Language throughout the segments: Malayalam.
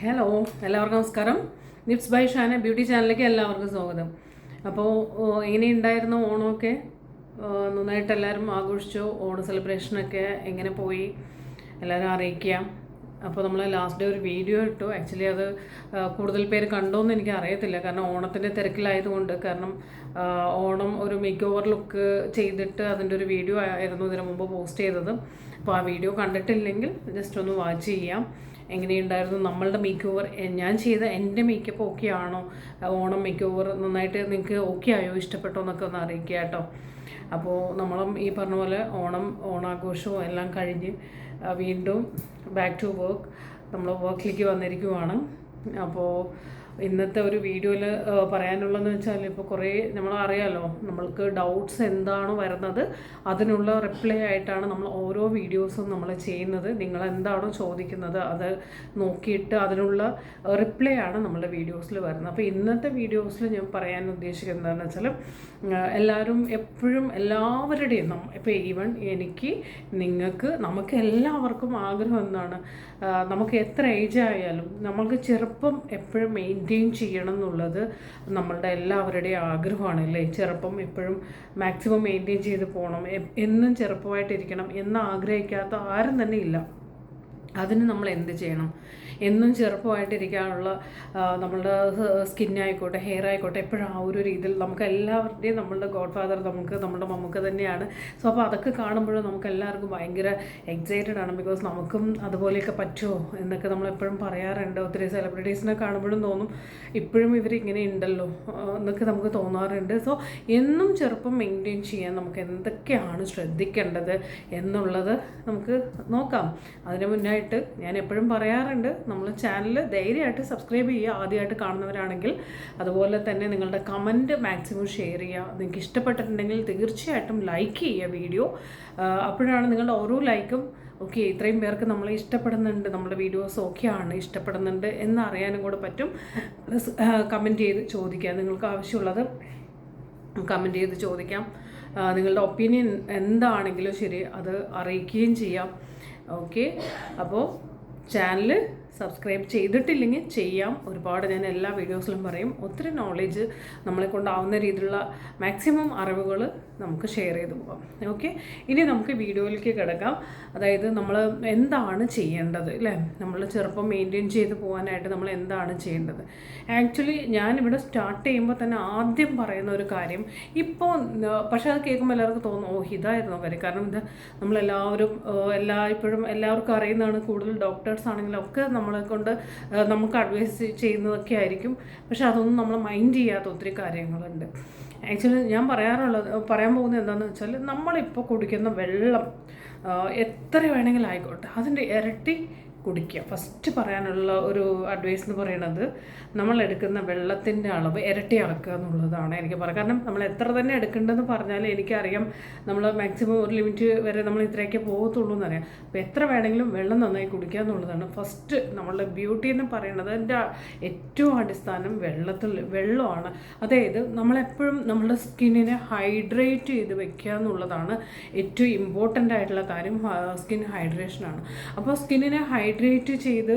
ഹലോ എല്ലാവർക്കും നമസ്കാരം. നിപ്സ് ബൈ ഷാന ബ്യൂട്ടി ചാനലിലേക്ക് എല്ലാവർക്കും സ്വാഗതം. അപ്പോൾ എങ്ങനെയുണ്ടായിരുന്നു ഓണമൊക്കെ? നന്നായിട്ട് എല്ലാവരും ആഘോഷിച്ചു? ഓണ സെലിബ്രേഷനൊക്കെ എങ്ങനെ പോയി? എല്ലാവരും അറിയിക്കുക. അപ്പോൾ നമ്മൾ ലാസ്റ്റ് ഡേ ഒരു വീഡിയോ ഇട്ടു. ആക്ച്വലി അത് കൂടുതൽ പേര് കണ്ടോ എന്ന് എനിക്ക് അറിയത്തില്ല കാരണം ഓണത്തിന്റെ തിരക്കിലായതുകൊണ്ട്. കാരണം ഓണം ഒരു മേക്ക് ഓവർ ലുക്ക് ചെയ്തിട്ട് അതിന്റെ ഒരു വീഡിയോ ആയിരുന്നു ഇതിനു മുമ്പ് പോസ്റ്റ് ചെയ്തത്. അപ്പോൾ ആ വീഡിയോ കണ്ടിട്ടില്ലെങ്കിൽ ജസ്റ്റ് ഒന്ന് വാച്ച് ചെയ്യാം. എങ്ങനെയുണ്ടായിരുന്നു നമ്മളുടെ മേക്ക് ഓവർ ഞാൻ ചെയ്ത എന്റെ മേക്കപ്പ് ഓക്കെ ആണോ? ഓണം മേക്ക് ഓവർ നന്നായിട്ട് നിങ്ങൾക്ക് ഓക്കെ ആയോ? ഇഷ്ടപ്പെട്ടോ? എന്നൊക്കെ ഒന്ന് അറിയിക്കുക കേട്ടോ. അപ്പോൾ നമ്മളും ഈ പറഞ്ഞ പോലെ ഓണം ഓണാഘോഷവും എല്ലാം കഴിഞ്ഞ് വീണ്ടും ബാക്ക് ടു വർക്ക് നമ്മൾ വർക്കിലേക്ക് വന്നിരിക്കുവാണ്. അപ്പോൾ ഇന്നത്തെ ഒരു വീഡിയോയിൽ പറയാനുള്ളതെന്ന് വെച്ചാൽ ഇപ്പോൾ കുറേ നമ്മൾ അറിയാലോ നമ്മൾക്ക് ഡൗട്ട്സ് എന്താണോ വരുന്നത് അതിനുള്ള റിപ്ലൈ ആയിട്ടാണ് നമ്മൾ ഓരോ വീഡിയോസും നമ്മൾ ചെയ്യുന്നത്. നിങ്ങൾ എന്താണോ ചോദിക്കുന്നത് അത് നോക്കിയിട്ട് അതിനുള്ള റിപ്ലൈ ആണ് നമ്മുടെ വീഡിയോസിൽ വരുന്നത്. അപ്പോൾ ഇന്നത്തെ വീഡിയോസിൽ ഞാൻ പറയാൻ ഉദ്ദേശിക്കുന്നത് എന്താണെന്ന് വെച്ചാൽ എല്ലാവരും എപ്പോഴും എല്ലാവരുടെയും ഇപ്പോൾ ഈവൻ എനിക്ക് നിങ്ങൾക്ക് നമുക്ക് എല്ലാവർക്കും ആഗ്രഹം എന്താണ്? നമുക്ക് എത്ര ഏജ് ആയാലും നമ്മൾക്ക് ചെറുപ്പം എപ്പോഴും മെയിന്റെയിൻ ചെയ്യണം എന്നുള്ളത് നമ്മളുടെ എല്ലാവരുടെയും ആഗ്രഹമാണ് അല്ലേ? ചെറുപ്പം എപ്പോഴും മാക്സിമം മെയിന്റെയിൻ ചെയ്ത് പോകണം എന്നും ചെറുപ്പമായിട്ടിരിക്കണം എന്ന് ആഗ്രഹിക്കാത്ത ആരും തന്നെ ഇല്ല. അതിന് നമ്മൾ എന്ത് ചെയ്യണം? എന്നും ചെറുപ്പമായിട്ടിരിക്കാനുള്ള നമ്മളുടെ സ്കിന്നായിക്കോട്ടെ ഹെയർ ആയിക്കോട്ടെ എപ്പോഴും ആ ഒരു രീതിയിൽ നമുക്ക് എല്ലാവരുടെയും നമ്മളുടെ ഗോഡ് ഫാദർ നമുക്ക് നമ്മുടെ മമ്മക്ക് തന്നെയാണ്. സോ അപ്പോൾ അതൊക്കെ കാണുമ്പോഴും നമുക്ക് എല്ലാവർക്കും ഭയങ്കര എക്സൈറ്റഡ് ആണ്. ബിക്കോസ് നമുക്കും അതുപോലെയൊക്കെ പറ്റുമോ എന്നൊക്കെ നമ്മൾ എപ്പോഴും പറയാറുണ്ട്. ഒത്തിരി സെലിബ്രിറ്റീസിനെ കാണുമ്പോഴും തോന്നും. ഇപ്പോഴും ഇവർ ഇങ്ങനെ ഉണ്ടല്ലോ എന്നൊക്കെ നമുക്ക് തോന്നാറുണ്ട്. സോ എന്നും ചെറുപ്പം മെയിന്റെയിൻ ചെയ്യാൻ നമുക്ക് എന്തൊക്കെയാണ് ശ്രദ്ധിക്കേണ്ടത് എന്നുള്ളത് നമുക്ക് നോക്കാം. അതിന് മുന്നായിട്ട് ഞാൻ എപ്പോഴും പറയാറുണ്ട് നമ്മൾ ചാനൽ ധൈര്യമായിട്ട് സബ്സ്ക്രൈബ് ചെയ്യുക. ആദ്യമായിട്ട് കാണുന്നവരാണെങ്കിൽ അതുപോലെ തന്നെ നിങ്ങളുടെ കമന്റ് മാക്സിമം ഷെയർ ചെയ്യുക. നിങ്ങൾക്ക് ഇഷ്ടപ്പെട്ടിട്ടുണ്ടെങ്കിൽ തീർച്ചയായിട്ടും ലൈക്ക് ചെയ്യുക വീഡിയോ അപ്പോഴാണ് നിങ്ങളുടെ ഓരോ ലൈക്കും ഓക്കെ ഇത്രയും പേർക്ക് നമ്മളെ ഇഷ്ടപ്പെടുന്നുണ്ട് നമ്മുടെ വീഡിയോസ് ഓക്കെ ആണ് ഇഷ്ടപ്പെടുന്നുണ്ട് എന്നറിയാനും കൂടെ പറ്റും. പ്ലസ് കമന്റ് ചെയ്ത് ചോദിക്കുക. നിങ്ങൾക്ക് ആവശ്യമുള്ളത് കമന്റ് ചെയ്ത് ചോദിക്കാം. നിങ്ങളുടെ ഒപ്പീനിയൻ എന്താണെങ്കിലും ശരി അത് അറിയിക്കുകയും ചെയ്യാം. ഓക്കെ അപ്പോൾ ചാനൽ സബ്സ്ക്രൈബ് ചെയ്തിട്ടില്ലെങ്കിൽ ചെയ്യാം. ഒരുപാട് ഞാൻ എല്ലാ വീഡിയോസിലും പറയും. ഒത്തിരി നോളേജ് നമ്മളെ കൊണ്ടാവുന്ന രീതിയിലുള്ള മാക്സിമം അറിവുകൾ നമുക്ക് ഷെയർ ചെയ്തു പോകാം. ഓക്കെ ഇനി നമുക്ക് വീഡിയോയിലേക്ക് കിടക്കാം. അതായത് നമ്മൾ എന്താണ് ചെയ്യേണ്ടത് അല്ലേ നമ്മൾ ചെറുപ്പം മെയിന്റെയിൻ ചെയ്ത് പോകാനായിട്ട് നമ്മൾ എന്താണ് ചെയ്യേണ്ടത്? ആക്ച്വലി ഞാനിവിടെ സ്റ്റാർട്ട് ചെയ്യുമ്പോൾ തന്നെ ആദ്യം പറയുന്ന ഒരു കാര്യം ഇപ്പോൾ പക്ഷേ അത് കേൾക്കുമ്പോൾ എല്ലാവർക്കും തോന്നും ഓ ഇതായിരുന്നു കാര്യം കാരണം ഇത് നമ്മളെല്ലാവരും എല്ലാ ഇപ്പോഴും എല്ലാവർക്കും അറിയുന്നതാണ് കൂടുതൽ ഡോക്ടേഴ്സ് ആണെങ്കിലും ഒക്കെ നമ്മളെ കൊണ്ട് നമുക്ക് അഡ്വൈസ് ചെയ്യുന്നതൊക്കെ ആയിരിക്കും. പക്ഷെ അതൊന്നും നമ്മൾ മൈൻഡ് ചെയ്യാത്ത ഒത്തിരി കാര്യങ്ങളുണ്ട്. ആക്ച്വലി ഞാൻ പറയാറുള്ളത് പറയാൻ പോകുന്നത് എന്താണെന്ന് വെച്ചാൽ നമ്മളിപ്പോൾ കുടിക്കുന്ന വെള്ളം എത്ര വേണമെങ്കിലും ആയിക്കോട്ടെ. അതിന്റെ ഇരട്ടി കുടിക്കുക. ഫസ്റ്റ് പറയാനുള്ള ഒരു അഡ്വൈസ് എന്ന് പറയുന്നത് നമ്മൾ എടുക്കുന്ന വെള്ളത്തിന്റെ അളവ് ഇരട്ടിയാക്കുക എന്നുള്ളതാണ് എനിക്ക് പറയാം കാരണം നമ്മൾ എത്ര തന്നെ എടുക്കേണ്ടതെന്ന് പറഞ്ഞാൽ എനിക്കറിയാം നമ്മൾ മാക്സിമം ഒരു ലിമിറ്റ് വരെ നമ്മൾ ഇത്രയൊക്കെ പോകത്തുള്ളൂ എന്നറിയാം. അപ്പോൾ എത്ര വേണമെങ്കിലും വെള്ളം നന്നായി കുടിക്കുക എന്നുള്ളതാണ്. ഫസ്റ്റ് നമ്മളുടെ ബ്യൂട്ടി എന്ന് പറയുന്നത് എന്റെ ഏറ്റവും അടിസ്ഥാനം വെള്ളത്തിൽ വെള്ളമാണ്. അതായത് നമ്മളെപ്പോഴും നമ്മുടെ സ്കിന്നിനെ ഹൈഡ്രേറ്റ് ചെയ്ത് വെക്കുക എന്നുള്ളതാണ് ഏറ്റവും ഇമ്പോർട്ടന്റ് ആയിട്ടുള്ള കാര്യം സ്കിൻ ഹൈഡ്രേഷനാണ് അപ്പോൾ സ്കിന്നിനെ ഹൈഡ്രേറ്റ് ചെയ്ത്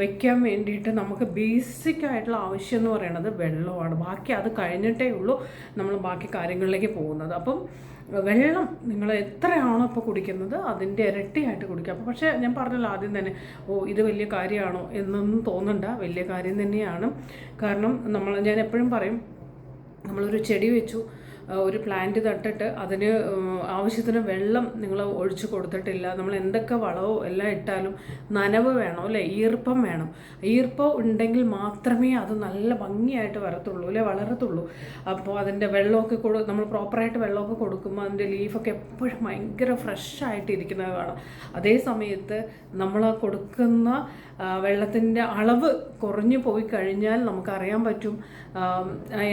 വെക്കാൻ വേണ്ടിയിട്ട് നമുക്ക് ബേസിക് ആയിട്ടുള്ള ആവശ്യം എന്ന് പറയുന്നത് വെള്ളമാണ്. ബാക്കി അത് കഴിഞ്ഞിട്ടേ ഉള്ളൂ നമ്മൾ ബാക്കി കാര്യങ്ങളിലേക്ക് പോകുന്നത്. അപ്പം വെള്ളം നിങ്ങൾ എത്രയാണോ ഇപ്പോൾ കുടിക്കുന്നത് അതിന്റെ ഇരട്ടിയായിട്ട് കുടിക്കുക. അപ്പോൾ പക്ഷേ ഞാൻ പറഞ്ഞല്ലോ ആദ്യം തന്നെ ഓ ഇത് വലിയ കാര്യമാണോ എന്നൊന്നും തോന്നണ്ട വലിയ കാര്യം തന്നെയാണ്. കാരണം നമ്മൾ ഞാൻ എപ്പോഴും പറയും നമ്മളൊരു ചെടി വെച്ചു ഒരു പ്ലാന്റ് തട്ടിട്ട് അതിന് ആവശ്യത്തിന് വെള്ളം നിങ്ങൾ ഒഴിച്ചു കൊടുത്തിട്ടില്ല. നമ്മൾ എന്തൊക്കെ വളവോ എല്ലാം ഇട്ടാലും നനവ് വേണം അല്ലേ? ഈർപ്പം വേണം. ഈർപ്പം ഉണ്ടെങ്കിൽ മാത്രമേ അത് നല്ല ഭംഗിയായിട്ട് വരത്തുള്ളൂ അല്ലേ? വളരത്തുള്ളൂ. അപ്പോൾ അതിന്റെ വെള്ളമൊക്കെ കൊടു നമ്മൾ പ്രോപ്പറായിട്ട് വെള്ളമൊക്കെ കൊടുക്കുമ്പോൾ അതിന്റെ ലീഫൊക്കെ എപ്പോഴും ഭയങ്കര ഫ്രഷ് ആയിട്ട് ഇരിക്കുന്നത് കാണാം. അതേ സമയത്ത് നമ്മൾ കൊടുക്കുന്ന വെള്ളത്തിന്റെ അളവ് കുറഞ്ഞു പോയി കഴിഞ്ഞാൽ നമുക്കറിയാൻ പറ്റും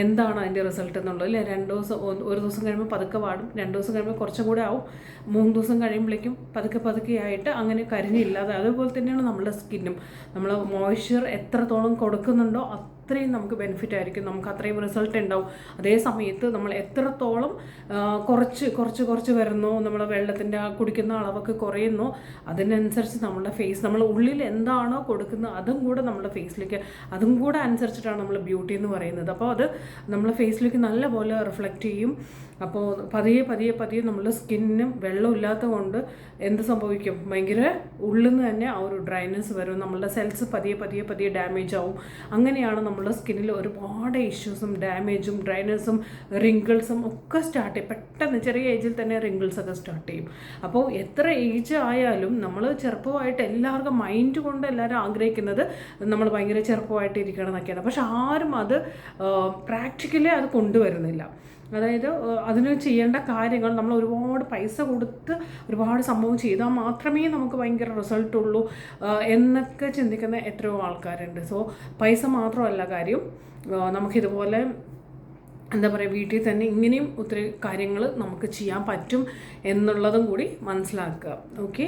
എന്താണ് അതിന്റെ റിസൾട്ട് എന്നുള്ളത് അല്ലേ? രണ്ട് ദിവസം ഒരു ദിവസം കഴിയുമ്പോൾ പതുക്കെ വാടും രണ്ട് ദിവസം കഴിയുമ്പോൾ കുറച്ചും കൂടെ ആവും. മൂന്ന് ദിവസം കഴിയുമ്പോഴേക്കും പതുക്കെ പതുക്കെ ആയിട്ട് അങ്ങനെ കരിഞ്ഞില്ലാതെ അതുപോലെ തന്നെയാണ് നമ്മുടെ സ്കിന്നും. നമ്മൾ മോയ്സ്ചർ എത്രത്തോളം കൊടുക്കുന്നുണ്ടോ അത്രയും നമുക്ക് ബെനിഫിറ്റ് ആയിരിക്കും. നമുക്ക് അത്രയും റിസൾട്ട് ഉണ്ടാവും. അതേ സമയത്ത് നമ്മൾ എത്രത്തോളം കുറച്ച് കുറച്ച് കുറച്ച് വരുന്നു നമ്മൾ വെള്ളത്തിന്റെ കുടിക്കുന്ന അളവൊക്കെ കുറയുന്നു അതിനനുസരിച്ച് നമ്മുടെ ഫേസ് നമ്മൾ ഉള്ളിൽ എന്താണോ കൊടുക്കുന്നത് അതും കൂടെ നമ്മുടെ ഫേസിലേക്ക് അതും കൂടെ അനുസരിച്ചിട്ടാണ് നമ്മൾ ബ്യൂട്ടി എന്ന് പറയുന്നത്. അപ്പോൾ അത് നമ്മളെ ഫേസിലേക്ക് നല്ലപോലെ റിഫ്ലക്റ്റ് ചെയ്യും. അപ്പോൾ പതിയെ പതിയെ പതിയെ നമ്മുടെ സ്കിന്നും വെള്ളമില്ലാത്ത കൊണ്ട് എന്ത് സംഭവിക്കും? ഭയങ്കര ഉള്ളിൽ നിന്ന് തന്നെ ആ ഒരു ഡ്രൈനെസ് വരും. നമ്മളുടെ സെൽസ് പതിയെ പതിയെ പതിയെ ഡാമേജ് ആവും. അങ്ങനെയാണ് നമ്മുടെ സ്കിന്നിൽ ഒരുപാട് ഇഷ്യൂസും ഡാമേജും ഡ്രൈനെസ്സും റിങ്കിൾസും ഒക്കെ സ്റ്റാർട്ട് ചെയ്യും. പെട്ടെന്ന് ചെറിയ ഏജിൽ തന്നെ റിങ്കിൾസ് ഒക്കെ സ്റ്റാർട്ട് ചെയ്യും. അപ്പോൾ എത്ര ഏജ് ആയാലും നമ്മൾ ചെറുപ്പമായിട്ട് എല്ലാവർക്കും മൈൻഡ് കൊണ്ട് എല്ലാവരും ആഗ്രഹിക്കുന്നത് നമ്മൾ ഭയങ്കര ചെറുപ്പമായിട്ട് ഇരിക്കണം എന്നൊക്കെയാണ്. പക്ഷെ ആരും അത് പ്രാക്ടിക്കലി അത് കൊണ്ടുവരുന്നില്ല. അതായത് അതിന് ചെയ്യേണ്ട കാര്യങ്ങൾ നമ്മൾ ഒരുപാട് പൈസ കൊടുത്ത് ഒരുപാട് സംഭവം ചെയ്താൽ മാത്രമേ നമുക്ക് ഭയങ്കര റിസൾട്ട് ഉള്ളൂ എന്നൊക്കെ ചിന്തിക്കുന്ന എത്രയോ ആൾക്കാരുണ്ട്. സോ പൈസ മാത്രമല്ല കാര്യം നമുക്കിതുപോലെ എന്താ പറയുക വീട്ടിൽ തന്നെ ഇങ്ങനെയും ഒത്തിരി കാര്യങ്ങൾ നമുക്ക് ചെയ്യാൻ പറ്റും എന്നുള്ളതും കൂടി മനസ്സിലാക്കുക. ഓക്കെ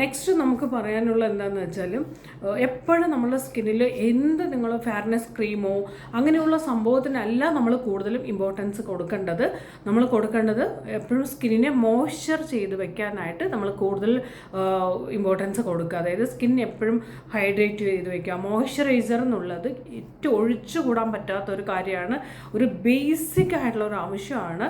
നെക്സ്റ്റ് നമുക്ക് പറയാനുള്ള എന്താണെന്ന് വെച്ചാൽ എപ്പോഴും നമ്മുടെ സ്കിന്നിൽ എന്ത് നിങ്ങൾ ഫെയർനെസ് ക്രീമോ അങ്ങനെയുള്ള സംഭവത്തിനല്ല നമ്മൾ കൂടുതലും ഇമ്പോർട്ടൻസ് കൊടുക്കേണ്ടത്. നമ്മൾ കൊടുക്കേണ്ടത് എപ്പോഴും സ്കിന്നിനെ മോയ്സ്ചർ ചെയ്ത് വെക്കാനായിട്ട് നമ്മൾ കൂടുതൽ ഇമ്പോർട്ടൻസ് കൊടുക്കുക. അതായത് സ്കിൻ എപ്പോഴും ഹൈഡ്രേറ്റ് ചെയ്ത് വെക്കുക. മോയ്സ്ചറൈസർ എന്നുള്ളത് ഏറ്റവും ഒഴിച്ചുകൂടാൻ പറ്റാത്ത ഒരു കാര്യമാണ്. ഒരു ബേസിക് ആയിട്ടുള്ള ഒരു ആവശ്യമാണ്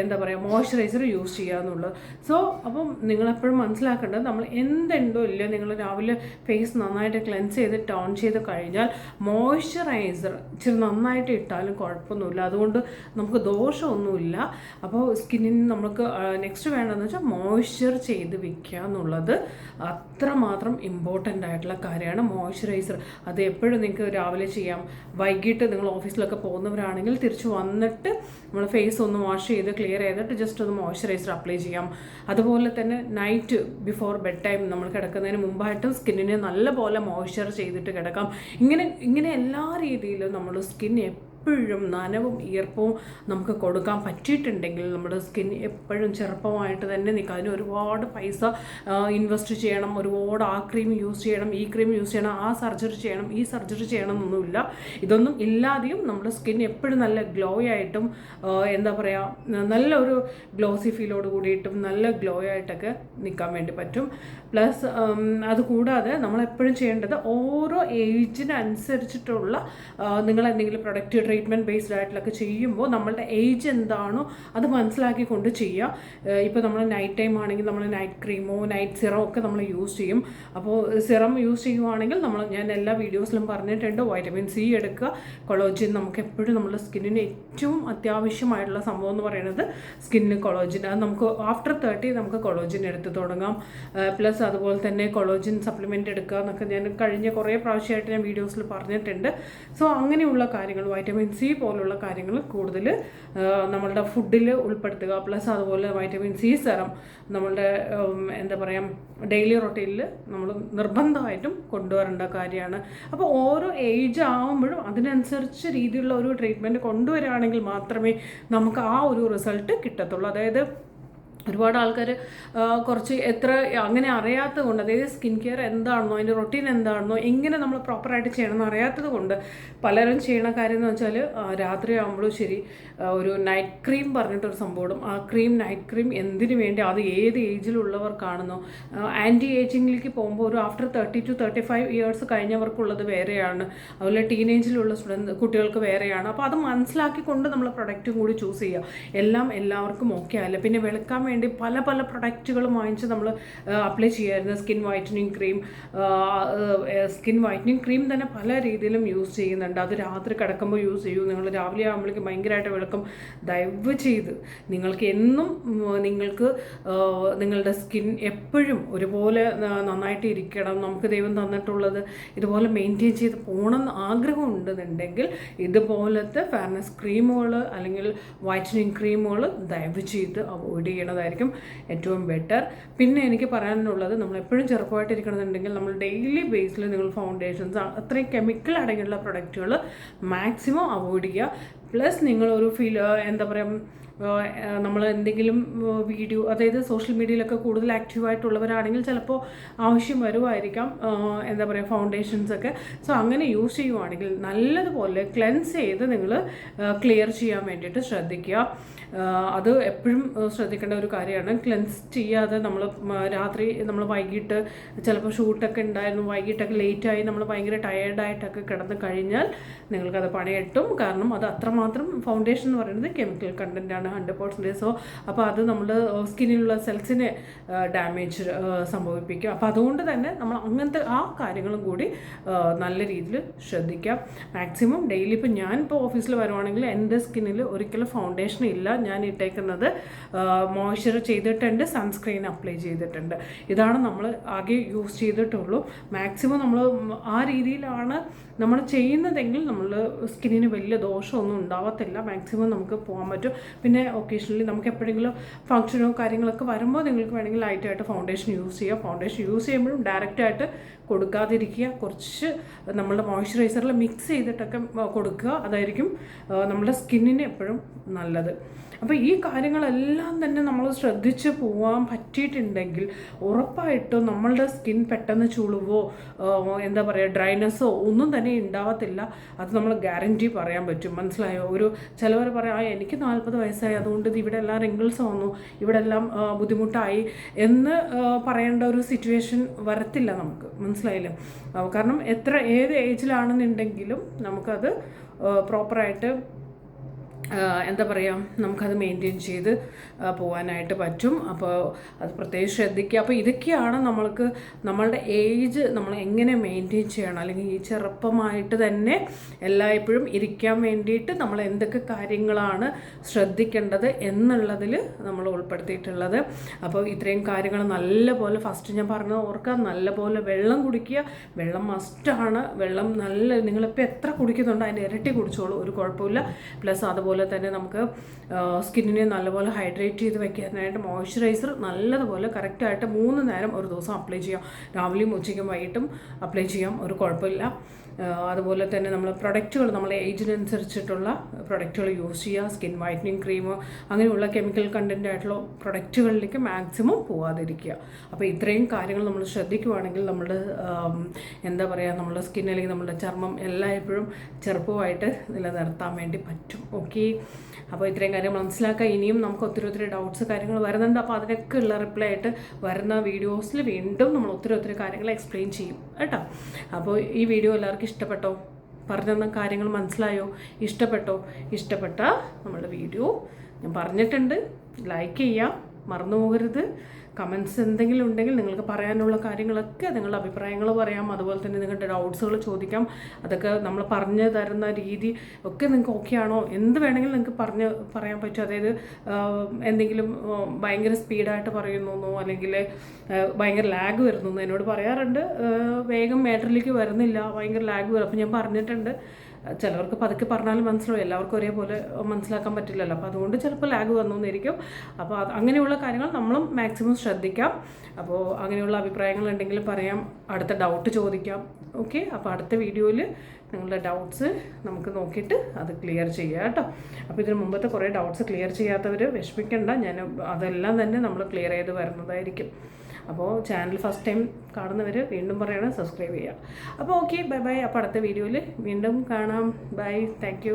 എന്താ പറയുക മോയ്സ്ചറൈസർ യൂസ് ചെയ്യുക എന്നുള്ളത്. സോ അപ്പം നിങ്ങളെപ്പോഴും മനസ്സിലാക്കേണ്ടത് നമ്മൾ എന്തുണ്ടോ ഇല്ല നിങ്ങൾ രാവിലെ ഫേസ് നന്നായിട്ട് ക്ലെൻസ് ചെയ്ത് ടോൺ ചെയ്ത് കഴിഞ്ഞാൽ മോയ്സ്ചറൈസർ ഇച്ചിരി നന്നായിട്ട് ഇട്ടാലും കുഴപ്പമൊന്നുമില്ല. അതുകൊണ്ട് നമുക്ക് ദോഷമൊന്നുമില്ല. അപ്പോൾ സ്കിന്നിന് നമുക്ക് നെക്സ്റ്റ് വേണ്ടതെന്ന് വെച്ചാൽ മോയ്സ്ചർ ചെയ്ത് വെക്കുക എന്നുള്ളത് അത്രമാത്രം ഇമ്പോർട്ടന്റ് ആയിട്ടുള്ള കാര്യമാണ് മോയ്സ്ചറൈസർ അത് എപ്പോഴും നിങ്ങൾക്ക് രാവിലെ ചെയ്യാം. വൈകിട്ട് നിങ്ങൾ ഓഫീസിലൊക്കെ പോകുന്നവരാണെങ്കിൽ തിരിച്ച് വന്നിട്ട് നമ്മൾ ഫേസ് ഒന്ന് വാഷ് ചെയ്ത് ക്ലിയർ ചെയ്തിട്ട് ജസ്റ്റ് ഒന്ന് മോയ്സ്ചറൈസർ അപ്ലൈ ചെയ്യാം. അതുപോലെ തന്നെ നൈറ്റ് ബിഫോർ ബെഡ് ടൈം നമ്മൾ കിടക്കുന്നതിന് മുമ്പായിട്ട് സ്കിന്നിനെ നല്ലപോലെ മോയ്സ്ചർ ചെയ്തിട്ട് കിടക്കാം. ഇങ്ങനെ ഇങ്ങനെ എല്ലാ രീതിയിലും നമ്മൾ സ്കിൻ എപ്പോഴും നനവും ഈർപ്പവും നമുക്ക് കൊടുക്കാൻ പറ്റിയിട്ടുണ്ടെങ്കിൽ നമ്മുടെ സ്കിൻ എപ്പോഴും ചെറുപ്പമായിട്ട് തന്നെ നിൽക്കുക അതിന് ഒരുപാട് പൈസ ഇൻവെസ്റ്റ് ചെയ്യണം ഒരുപാട് ആ ക്രീം യൂസ് ചെയ്യണം ഈ ക്രീം യൂസ് ചെയ്യണം ആ സർജറി ചെയ്യണം ഈ സർജറി ചെയ്യണം എന്നൊന്നുമില്ല. ഇതൊന്നും ഇല്ലാതെയും നമ്മുടെ സ്കിൻ എപ്പോഴും നല്ല ഗ്ലോ ആയിട്ടും എന്താ പറയുക നല്ലൊരു ഗ്ലോസി ഫീലോട് കൂടിയിട്ടും നല്ല ഗ്ലോ ആയിട്ടൊക്കെ നിൽക്കാൻ വേണ്ടി പറ്റും. പ്ലസ് അതുകൂടാതെ നമ്മൾ എപ്പോഴും ചെയ്യേണ്ടത് ഓരോ ഏജിനനുസരിച്ചിട്ടുള്ള നിങ്ങൾ എന്തെങ്കിലും പ്രൊഡക്റ്റ് ട്രീറ്റ്മെന്റ് ബേസ്ഡ് ആയിട്ടുള്ളൊക്കെ ചെയ്യുമ്പോൾ നമ്മളുടെ ഏജ് എന്താണോ അത് മനസ്സിലാക്കിക്കൊണ്ട് ചെയ്യുക. ഇപ്പോൾ നമ്മൾ നൈറ്റ് ടൈം ആണെങ്കിൽ നമ്മൾ നൈറ്റ് ക്രീമോ നൈറ്റ് സിറോ ഒക്കെ നമ്മൾ യൂസ് ചെയ്യും. അപ്പോൾ സിറം യൂസ് ചെയ്യുവാണെങ്കിൽ നമ്മൾ ഞാൻ എല്ലാ വീഡിയോസിലും പറഞ്ഞിട്ടുണ്ട് വൈറ്റമിൻ സി എടുക്കുക. കൊളോജിൻ നമുക്ക് എപ്പോഴും നമ്മുടെ സ്കിന്നിന് ഏറ്റവും അത്യാവശ്യമായിട്ടുള്ള സംഭവം എന്ന് പറയുന്നത് സ്കിന്നിന് കൊളോജിൻ അത് നമുക്ക് ആഫ്റ്റർ തേർട്ടി നമുക്ക് കൊളോജിൻ എടുത്ത് തുടങ്ങാം. പ്ലസ് അതുപോലെ തന്നെ കൊളോജിൻ സപ്ലിമെന്റ് എടുക്കുക എന്നൊക്കെ ഞാൻ കഴിഞ്ഞ കുറേ പ്രാവശ്യമായിട്ട് ഞാൻ വീഡിയോസിൽ പറഞ്ഞിട്ടുണ്ട്. സോ അങ്ങനെയുള്ള കാര്യങ്ങൾ വൈറ്റമിൻ സി പോലുള്ള കാര്യങ്ങൾ കൂടുതൽ നമ്മളുടെ ഫുഡിൽ ഉൾപ്പെടുത്തുക. പ്ലസ് അതുപോലെ വൈറ്റമിൻ സി സെറം നമ്മളുടെ എന്താ പറയുക ഡെയിലി റൊട്ടീനിൽ നമ്മൾ നിർബന്ധമായിട്ടും കൊണ്ടുവരേണ്ട കാര്യമാണ്. അപ്പോൾ ഓരോ ഏജ് ആകുമ്പോഴും അതിനനുസരിച്ച് രീതിയിലുള്ള ഒരു ട്രീറ്റ്മെന്റ് കൊണ്ടുവരികയാണെങ്കിൽ മാത്രമേ നമുക്ക് ആ ഒരു റിസൾട്ട് കിട്ടത്തുള്ളൂ. അതായത് ഒരുപാട് ആൾക്കാർ കുറച്ച് എത്ര അങ്ങനെ അറിയാത്തത് കൊണ്ട് അതായത് സ്കിൻ കെയർ എന്താണെന്നോ അതിന്റെ റൊട്ടീൻ എന്താണെന്നോ എങ്ങനെ നമ്മൾ പ്രോപ്പറായിട്ട് ചെയ്യണമെന്ന് അറിയാത്തത് കൊണ്ട് പലരും ചെയ്യണ കാര്യം എന്ന് വെച്ചാൽ രാത്രി ആകുമ്പോഴും ശരി ഒരു നൈറ്റ് ക്രീം പറഞ്ഞിട്ടൊരു സംഭവം ആ ക്രീം നൈറ്റ് ക്രീം എന്തിനു വേണ്ടി അത് ഏത് ഏജിലുള്ളവർക്കാണെന്നോ ആന്റി ഏജിങ്ങിലേക്ക് പോകുമ്പോൾ ഒരു after thirty two thirty five years കഴിഞ്ഞവർക്കുള്ളത് വേറെയാണ്. അതുപോലെ ടീനേജിലുള്ള സ്റ്റുഡന്റ് കുട്ടികൾക്ക് വേറെയാണ്. അപ്പോൾ അത് മനസ്സിലാക്കിക്കൊണ്ട് നമ്മൾ പ്രൊഡക്റ്റും കൂടി ചൂസ് ചെയ്യുക എല്ലാം എല്ലാവർക്കും ഓക്കെ ആയില്ല പിന്നെ വെളുക്കാൻ വേണ്ടി പല പല പ്രൊഡക്റ്റുകളും വാങ്ങിച്ച് നമ്മൾ അപ്ലൈ ചെയ്യായിരുന്നു. Skin whitening cream skin whitening cream തന്നെ പല രീതിയിലും യൂസ് ചെയ്യുന്നുണ്ട്. അത് രാത്രി കിടക്കുമ്പോൾ യൂസ് ചെയ്യൂ. നിങ്ങൾ രാവിലെ ആകുമ്പോഴേക്കും ഭയങ്കരമായിട്ട് വെളുക്കും. ദയവ് ചെയ്ത് നിങ്ങൾക്ക് എന്നും നിങ്ങൾക്ക് നിങ്ങളുടെ സ്കിൻ എപ്പോഴും ഒരുപോലെ നന്നായിട്ട് ഇരിക്കണം. നമുക്ക് ദൈവം തന്നിട്ടുള്ളത് ഇതുപോലെ മെയിന്റെയിൻ ചെയ്ത് പോകണം ആഗ്രഹം ഉണ്ടെന്നുണ്ടെങ്കിൽ ഇതുപോലത്തെ ഫെയർനെസ് ക്രീമുകൾ അല്ലെങ്കിൽ വൈറ്റനിങ് ക്രീമുകൾ ദയവ് ചെയ്ത് അവോയ്ഡ് ചെയ്യണതായിരിക്കും ഏറ്റവും ബെറ്റർ പിന്നെ എനിക്ക് പറയാനുള്ളത് നമ്മൾ എപ്പോഴും ചെറുപ്പമായിട്ടിരിക്കണമെന്നുണ്ടെങ്കിൽ നമ്മൾ ഡെയിലി ബേസിൽ നിങ്ങൾ ഫൗണ്ടേഷൻസ് അത്രയും കെമിക്കൽ അടങ്ങിയുള്ള പ്രൊഡക്റ്റുകൾ മാക്സിമം അവോയ്ഡ് ചെയ്യുക. പ്ലസ് നിങ്ങളൊരു ഫീൽ എന്താ പറയുക നമ്മൾ എന്തെങ്കിലും വീഡിയോ അതായത് സോഷ്യൽ മീഡിയയിലൊക്കെ കൂടുതൽ ആക്റ്റീവായിട്ടുള്ളവരാണെങ്കിൽ ചിലപ്പോൾ ആവശ്യം വരുമായിരിക്കാം എന്താ പറയുക ഫൗണ്ടേഷൻസ് ഒക്കെ. സോ അങ്ങനെ യൂസ് ചെയ്യുവാണെങ്കിൽ നല്ലതുപോലെ ക്ലെൻസ് ചെയ്ത് നിങ്ങൾ ക്ലിയർ ചെയ്യാൻ വേണ്ടിയിട്ട് ശ്രദ്ധിക്കുക. അത് എപ്പോഴും ശ്രദ്ധിക്കേണ്ട ഒരു കാര്യമാണ്. ക്ലെൻസ് ചെയ്യാതെ നമ്മൾ രാത്രി നമ്മൾ വൈകിട്ട് ചിലപ്പോൾ ഷൂട്ടൊക്കെ ഉണ്ടായിരുന്നു വൈകിട്ടൊക്കെ ലേറ്റായി നമ്മൾ ഭയങ്കര ടയേർഡായിട്ടൊക്കെ കിടന്നു കഴിഞ്ഞാൽ നിങ്ങൾക്കത് പണിയെട്ടും. കാരണം അത് അത്രമാത്രം ഫൗണ്ടേഷൻ എന്ന് പറയുന്നത് കെമിക്കൽ കണ്ടന്റ് ആണ്. ഹൺഡ്രഡ് പെർസെന്റേജ് സോ അപ്പോൾ അത് നമ്മൾ സ്കിന്നിലുള്ള സെൽസിനെ ഡാമേജ് സംഭവിപ്പിക്കും. അപ്പോൾ അതുകൊണ്ട് തന്നെ നമ്മൾ അങ്ങനത്തെ ആ കാര്യങ്ങളും കൂടി നല്ല രീതിയിൽ ശ്രദ്ധിക്കാം. മാക്സിമം ഡെയിലി ഇപ്പോൾ ഞാൻ ഇപ്പോൾ ഓഫീസിൽ വരുവാണെങ്കിൽ എന്റെ സ്കിന്നിൽ ഒരിക്കലും ഫൗണ്ടേഷൻ ഇല്ല. ഞാൻ ഇട്ടേക്കുന്നത് മോയ്സ്ചർ ചെയ്തിട്ടുണ്ട് സൺസ്ക്രീൻ അപ്ലൈ ചെയ്തിട്ടുണ്ട്. ഇതാണ് നമ്മൾ ആകെ യൂസ് ചെയ്തിട്ടുള്ളൂ. മാക്സിമം നമ്മൾ ആ രീതിയിലാണ് നമ്മൾ ചെയ്യുന്നതെങ്കിൽ നമ്മൾ സ്കിന്നിന് വലിയ ദോഷമൊന്നും ഉണ്ടാവത്തില്ല. മാക്സിമം നമുക്ക് പോകാൻ പറ്റും. പിന്നെ ഒക്കേഷണലി നമുക്ക് എപ്പോഴെങ്കിലും ഫംഗ്ഷനോ കാര്യങ്ങളൊക്കെ വരുമ്പോൾ നിങ്ങൾക്ക് വേണമെങ്കിൽ ലൈറ്റായിട്ട് ഫൗണ്ടേഷൻ യൂസ് ചെയ്യുക ഫൗണ്ടേഷൻ യൂസ് ചെയ്യുമ്പോഴും ഡയറക്റ്റായിട്ട് കൊടുക്കാതിരിക്കുക. കുറച്ച് നമ്മളുടെ മോയ്സ്ചറൈസറിൽ മിക്സ് ചെയ്തിട്ടൊക്കെ കൊടുക്കുക. അതായിരിക്കും നമ്മുടെ സ്കിന്നിന് എപ്പോഴും നല്ലത്. അപ്പോൾ ഈ കാര്യങ്ങളെല്ലാം തന്നെ നമ്മൾ ശ്രദ്ധിച്ച് പോവാൻ പറ്റിയിട്ടുണ്ടെങ്കിൽ ഉറപ്പായിട്ടും നമ്മളുടെ സ്കിൻ പെട്ടെന്ന് ചുളിവോ എന്താ പറയുക ഡ്രൈനെസ്സോ ഒന്നും തന്നെ ഉണ്ടാവത്തില്ല. അത് നമ്മൾ ഗ്യാരന്റി പറയാൻ പറ്റും. മനസ്സിലായോ? ഒരു ചിലവർ പറയാം ആ എനിക്ക് നാൽപ്പത് വയസ്സായി അതുകൊണ്ട് ഇവിടെ എല്ലാം റിങ്കിൾസ് വന്നു ഇവിടെ എല്ലാം ബുദ്ധിമുട്ടായി എന്ന് പറയേണ്ട ഒരു സിറ്റുവേഷൻ വരത്തില്ല നമുക്ക്. മനസ്സിലായില്ലേ? കാരണം എത്ര ഏത് ഏജിലാണെന്നുണ്ടെങ്കിലും നമുക്കത് പ്രോപ്പറായിട്ട് എന്താ പറയുക നമുക്കത് മെയിന്റെയിൻ ചെയ്ത് പോകാനായിട്ട് പറ്റും. അപ്പോൾ അത് പ്രത്യേകിച്ച് ശ്രദ്ധിക്കുക. അപ്പോൾ ഇതൊക്കെയാണ് നമ്മൾക്ക് നമ്മളുടെ ഏജ് നമ്മൾ എങ്ങനെ മെയിന്റെയിൻ ചെയ്യണം. അല്ലെങ്കിൽ ഈ ചെറുപ്പമായിട്ട് തന്നെ എല്ലായ്പ്പോഴും ഇരിക്കാൻ വേണ്ടിയിട്ട് നമ്മൾ എന്തൊക്കെ കാര്യങ്ങളാണ് ശ്രദ്ധിക്കേണ്ടത് എന്നുള്ളതിൽ നമ്മൾ ഉൾപ്പെടുത്തിയിട്ടുള്ളത്. അപ്പോൾ ഇത്രയും കാര്യങ്ങൾ നല്ലപോലെ ഫസ്റ്റ് ഞാൻ പറഞ്ഞത് ഓർക്കുക. നല്ലപോലെ വെള്ളം കുടിക്കുക. വെള്ളം മസ്റ്റാണ് വെള്ളം നല്ല നിങ്ങളിപ്പോൾ എത്ര കുടിക്കുന്നുണ്ടോ അതിന്റെ ഇരട്ടി കുടിച്ചോളൂ. ഒരു കുഴപ്പമില്ല. പ്ലസ് അതുപോലെ അതുപോലെ തന്നെ നമുക്ക് സ്കിന്നിനെ നല്ലപോലെ ഹൈഡ്രേറ്റ് ചെയ്ത് വെക്കാനായിട്ട് മോയ്സ്ചറൈസർ നല്ലതുപോലെ കറക്റ്റായിട്ട് മൂന്ന് നേരം ഒരു ദിവസം അപ്ലൈ ചെയ്യാം. രാവിലെയും ഉച്ചയ്ക്കും വൈകിട്ടും അപ്ലൈ ചെയ്യാം. ഒരു കുഴപ്പമില്ല. അതുപോലെ തന്നെ നമ്മൾ പ്രൊഡക്റ്റുകൾ നമ്മൾ ഏജിനനുസരിച്ചിട്ടുള്ള പ്രൊഡക്റ്റുകൾ യൂസ് ചെയ്യുക സ്കിൻ വൈറ്റനിങ് ക്രീം അങ്ങനെയുള്ള കെമിക്കൽ കണ്ടന്റ് ആയിട്ടുള്ള പ്രൊഡക്റ്റുകളിലേക്ക് മാക്സിമം പോവാതിരിക്കുക. അപ്പോൾ ഇത്രയും കാര്യങ്ങൾ നമ്മൾ ശ്രദ്ധിക്കുവാണെങ്കിൽ നമ്മുടെ എന്താ പറയുക നമ്മുടെ സ്കിൻ അല്ലെങ്കിൽ നമ്മുടെ ചർമ്മം എല്ലായ്പ്പോഴും ചെറുപ്പമായിട്ട് നിലനിർത്താൻ വേണ്ടി പറ്റും. ഓക്കെ അപ്പോൾ ഇത്രയും കാര്യം മനസ്സിലാക്കുക ഇനിയും നമുക്ക് ഒത്തിരി ഒത്തിരി ഡൗട്ട്സ് കാര്യങ്ങൾ വരുന്നുണ്ട്. അപ്പോൾ അതിനൊക്കെ ഉള്ള റിപ്ലൈ ആയിട്ട് വരുന്ന വീഡിയോസിൽ വീണ്ടും നമ്മൾ ഒത്തിരി ഒത്തിരി കാര്യങ്ങൾ എക്സ്പ്ലെയിൻ ചെയ്യും കേട്ടോ. അപ്പോൾ ഈ വീഡിയോ എല്ലാവർക്കും ഇഷ്ടപ്പെട്ടോ? പറഞ്ഞു തന്ന കാര്യങ്ങൾ മനസ്സിലായോ? ഇഷ്ടപ്പെട്ടോ? ഇഷ്ടപ്പെട്ട നമ്മുടെ വീഡിയോ ഞാൻ പറഞ്ഞിട്ടുണ്ട്. ലൈക്ക് ചെയ്യാം. മറന്നു പോകരുത്. കമൻസ് എന്തെങ്കിലും ഉണ്ടെങ്കിൽ നിങ്ങൾക്ക് പറയാനുള്ള കാര്യങ്ങളൊക്കെ നിങ്ങളുടെ അഭിപ്രായങ്ങൾ പറയാം. അതുപോലെ തന്നെ നിങ്ങളുടെ ഡൗട്ട്സുകൾ ചോദിക്കാം. അതൊക്കെ നമ്മൾ പറഞ്ഞു തരുന്ന രീതി ഒക്കെ നിങ്ങൾക്ക് ഓക്കെ ആണോ? എന്ത് വേണമെങ്കിലും നിങ്ങൾക്ക് പറഞ്ഞ് പറയാൻ പറ്റും. അതായത് എന്തെങ്കിലും ഭയങ്കര സ്പീഡായിട്ട് പറയുന്നു അല്ലെങ്കിൽ ഭയങ്കര ലാഗ് വരുന്നു എന്നോട് പറയാറുണ്ട്. വേഗം മാറ്ററിലേക്ക് വരുന്നില്ല. ഭയങ്കര ലാഗ് വരും. അപ്പോൾ ഞാൻ പറഞ്ഞിട്ടുണ്ട്. ചിലവർക്ക് പതുക്കെ പറഞ്ഞാലും മനസ്സിലാവും. എല്ലാവർക്കും ഒരേപോലെ മനസ്സിലാക്കാൻ പറ്റില്ലല്ലോ. അപ്പോൾ അതുകൊണ്ട് ചിലപ്പോൾ ലാഗ് വന്നു എന്നിരിക്കും അപ്പോൾ അങ്ങനെയുള്ള കാര്യങ്ങൾ നമ്മളും മാക്സിമം ശ്രദ്ധിക്കാം. അപ്പോൾ അങ്ങനെയുള്ള അഭിപ്രായങ്ങൾ ഉണ്ടെങ്കിൽ പറയാം. അടുത്ത ഡൗട്ട് ചോദിക്കാം. ഓക്കെ അപ്പോൾ അടുത്ത വീഡിയോയിൽ നിങ്ങളുടെ ഡൗട്ട്സ് നമുക്ക് നോക്കിയിട്ട് അത് ക്ലിയർ ചെയ്യുക കേട്ടോ. അപ്പോൾ ഇതിന് മുമ്പത്തെ കുറേ ഡൗട്ട്സ് ക്ലിയർ ചെയ്യാത്തവർ വിഷമിക്കേണ്ട. ഞാൻ അതെല്ലാം തന്നെ നമ്മൾ ക്ലിയർ ചെയ്ത് വരുന്നതായിരിക്കും. അപ്പോൾ ചാനൽ ഫസ്റ്റ് ടൈം കാണുന്നവർ വീണ്ടും പറയണം സബ്സ്ക്രൈബ് ചെയ്യുക. അപ്പോൾ ഓക്കെ ബൈ ബൈ അപ്പോൾ അടുത്ത വീഡിയോയിൽ വീണ്ടും കാണാം. Bye thank